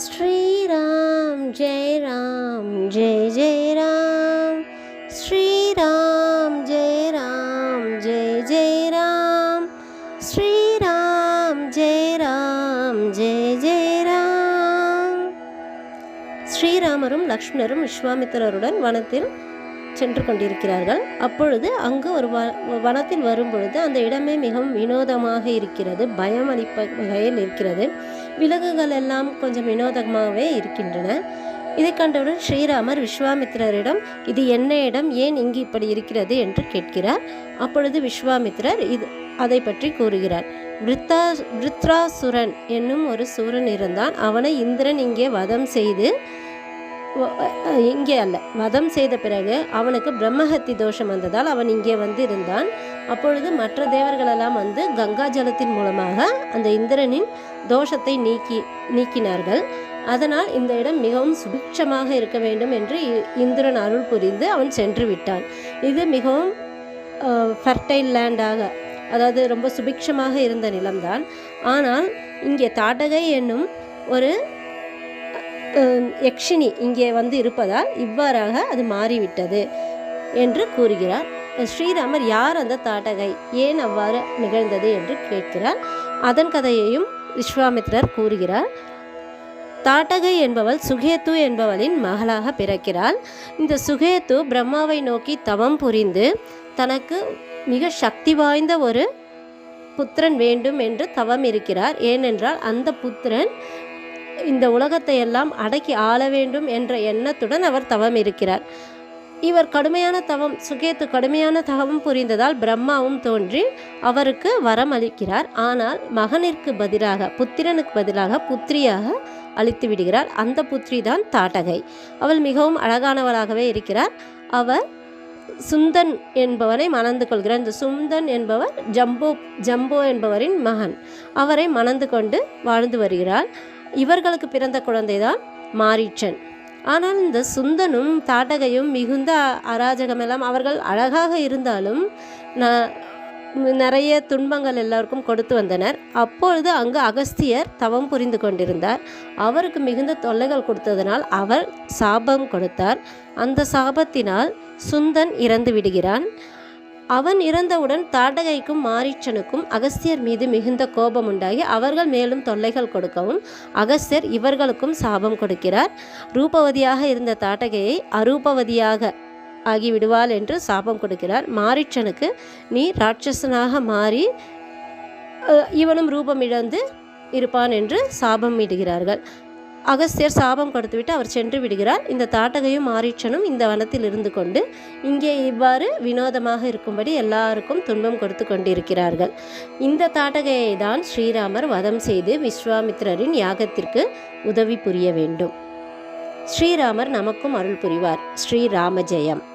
ஸ்ரீராம் ஜெய் ராம் ஜெய் ஜெய் ராம் ஸ்ரீராம் ஜெய் ராம் ஜெய் ஜெய் ராம் ஸ்ரீராம் ஜெய் ராம் ஜெய் ஜெய் ராம் ஸ்ரீராமரும் லக்ஷ்மணரும் விஸ்வாமித்திரருடன் வனத்தில் சென்று கொண்டிருக்கிறார்கள். அப்பொழுது அங்கு ஒரு வ வனத்தில் வரும்பொழுது அந்த இடமே மிகவும் வினோதமாக இருக்கிறது. பயம் அளிப்ப வகையில் இருக்கிறது. விலங்குகள் எல்லாம் கொஞ்சம் வினோதமாகவே இருக்கின்றன. இதை கண்டவுடன் ஸ்ரீராமர் விஸ்வாமித்திரரிடம் இது என்ன இடம்? ஏன் இங்கு இப்படி இருக்கிறது? என்று கேட்கிறார். அப்பொழுது விஸ்வாமித்திரர் இது அதை பற்றி கூறுகிறார். விருத்தா விருத்ராசுரன் என்னும் ஒரு சூரன் இருந்தான். அவனை இந்திரன் இங்கே வதம் செய்து இங்கே அல்ல. வதம் செய்த பிறகு அவனுக்கு பிரம்மஹத்தி தோஷம் வந்ததால் அவன் இங்கே வந்து இருந்தான் அப்பொழுது மற்ற தேவர்களெல்லாம் வந்து கங்கா ஜலத்தின் மூலமாக அந்த இந்திரனின் தோஷத்தை நீக்கி நீக்கினார்கள். அதனால் இந்த இடம் மிகவும் சுபிக்ஷமாக இருக்க வேண்டும் என்று இ- இந்திரன் அருள் புரிந்து அவன் சென்று விட்டான். இது மிகவும் ஃபர்டைல் லேண்டாக அதாவது ரொம்ப சுபிக்ஷமாக இருந்த நிலம்தான். ஆனால் இங்கே தாடகை என்னும் ஒரு யக்ஷினி இங்கே வந்து இருப்பதால் இவ்வாறாக அது மாறிவிட்டது என்று கூறுகிறார். ஸ்ரீராமர் யார் அந்த தாட்டகை ஏன் அவ்வாறு நிகழ்ந்தது என்று கேட்கிறார். அதன் கதையையும் விஸ்வாமித்திரர் கூறுகிறார். தாட்டகை என்பவள் சுகேத்து என்பவளின் மகளாக பிறக்கிறாள். இந்த சுகேத்து பிரம்மாவை நோக்கி தவம் புரிந்து தனக்கு மிக சக்தி வாய்ந்த ஒரு புத்திரன் வேண்டும் என்று தவம் இருக்கிறார். ஏனென்றால் அந்த புத்திரன் இந்த உலகத்தை எல்லாம் அடக்கி ஆள வேண்டும் என்ற எண்ணத்துடன் அவர் தவம் இருக்கிறார். இவர் கடுமையான தவம் சுகேத்து கடுமையான தவம் புரிந்ததால் பிரம்மாவும் தோன்றி அவருக்கு வரம் அளிக்கிறார். ஆனால் மகனிற்கு பதிலாக புத்திரனுக்கு பதிலாக புத்திரியாக அளித்து விடுகிறார். அந்த புத்திரி தான் தாட்டகை. அவள் மிகவும் அழகானவளாகவே இருக்கிறார். அவர் சுந்தன் என்பவரை மணந்து கொள்கிறார். இந்த சுந்தன் என்பவர் ஜம்போ ஜம்போ என்பவரின் மகன். அவரை மணந்து கொண்டு வாழ்ந்து வருகிறாள் இவர்களுக்கு பிறந்த குழந்தைதான் மாரீச்சன் ஆனால் இந்த சுந்தனும் தாடகையும் மிகுந்த அராஜகமெல்லாம் அவர்கள் அழகாக இருந்தாலும் ந- நிறைய துன்பங்கள் எல்லாருக்கும் கொடுத்து வந்தனர். அப்பொழுது அங்கு அகஸ்தியர் தவம் புரிந்து கொண்டிருந்தார். அவருக்கு மிகுந்த தொல்லைகள் கொடுத்ததனால் அவர் சாபம் கொடுத்தார். அந்த சாபத்தினால் சுந்தன் இறந்து விடுகிறான். அவன் இறந்தவுடன் தாட்டகைக்கும் மாரீச்சனுக்கும் அகஸ்தியர் மீது மிகுந்த கோபம் உண்டாகி அவர்கள் மேலும் தொல்லைகள் கொடுக்கவும் அகஸ்தியர் இவர்களுக்கும் சாபம் கொடுக்கிறார். ரூபவதியாக இருந்த தாட்டகையை அரூபவதியாக ஆகிவிடுவாள் என்று சாபம் கொடுக்கிறார். மாரீச்சனுக்கு நீ ராட்சசனாக மாறி இவனும் ரூபம் இழந்து இருப்பான் என்று சாபம் இடுகிறார்கள் அகஸ்தியர் சாபம் கொடுத்துவிட்டு அவர் சென்று விடுகிறார். இந்த தாட்டகையும் மாரீட்சனும் இந்த வனத்தில் இருந்து கொண்டு இங்கே இவ்வாறு வினோதமாக இருக்கும்படி எல்லாருக்கும் துன்பம் கொடுத்து கொண்டிருக்கிறார்கள். இந்த தாட்டகையை தான் ஸ்ரீராமர் வதம் செய்து விஸ்வாமித்திரரின் யாகத்திற்கு உதவி புரிய வேண்டும். ஸ்ரீராமர் நமக்கும் அருள் புரிவார். ஸ்ரீராம ஜெயம்.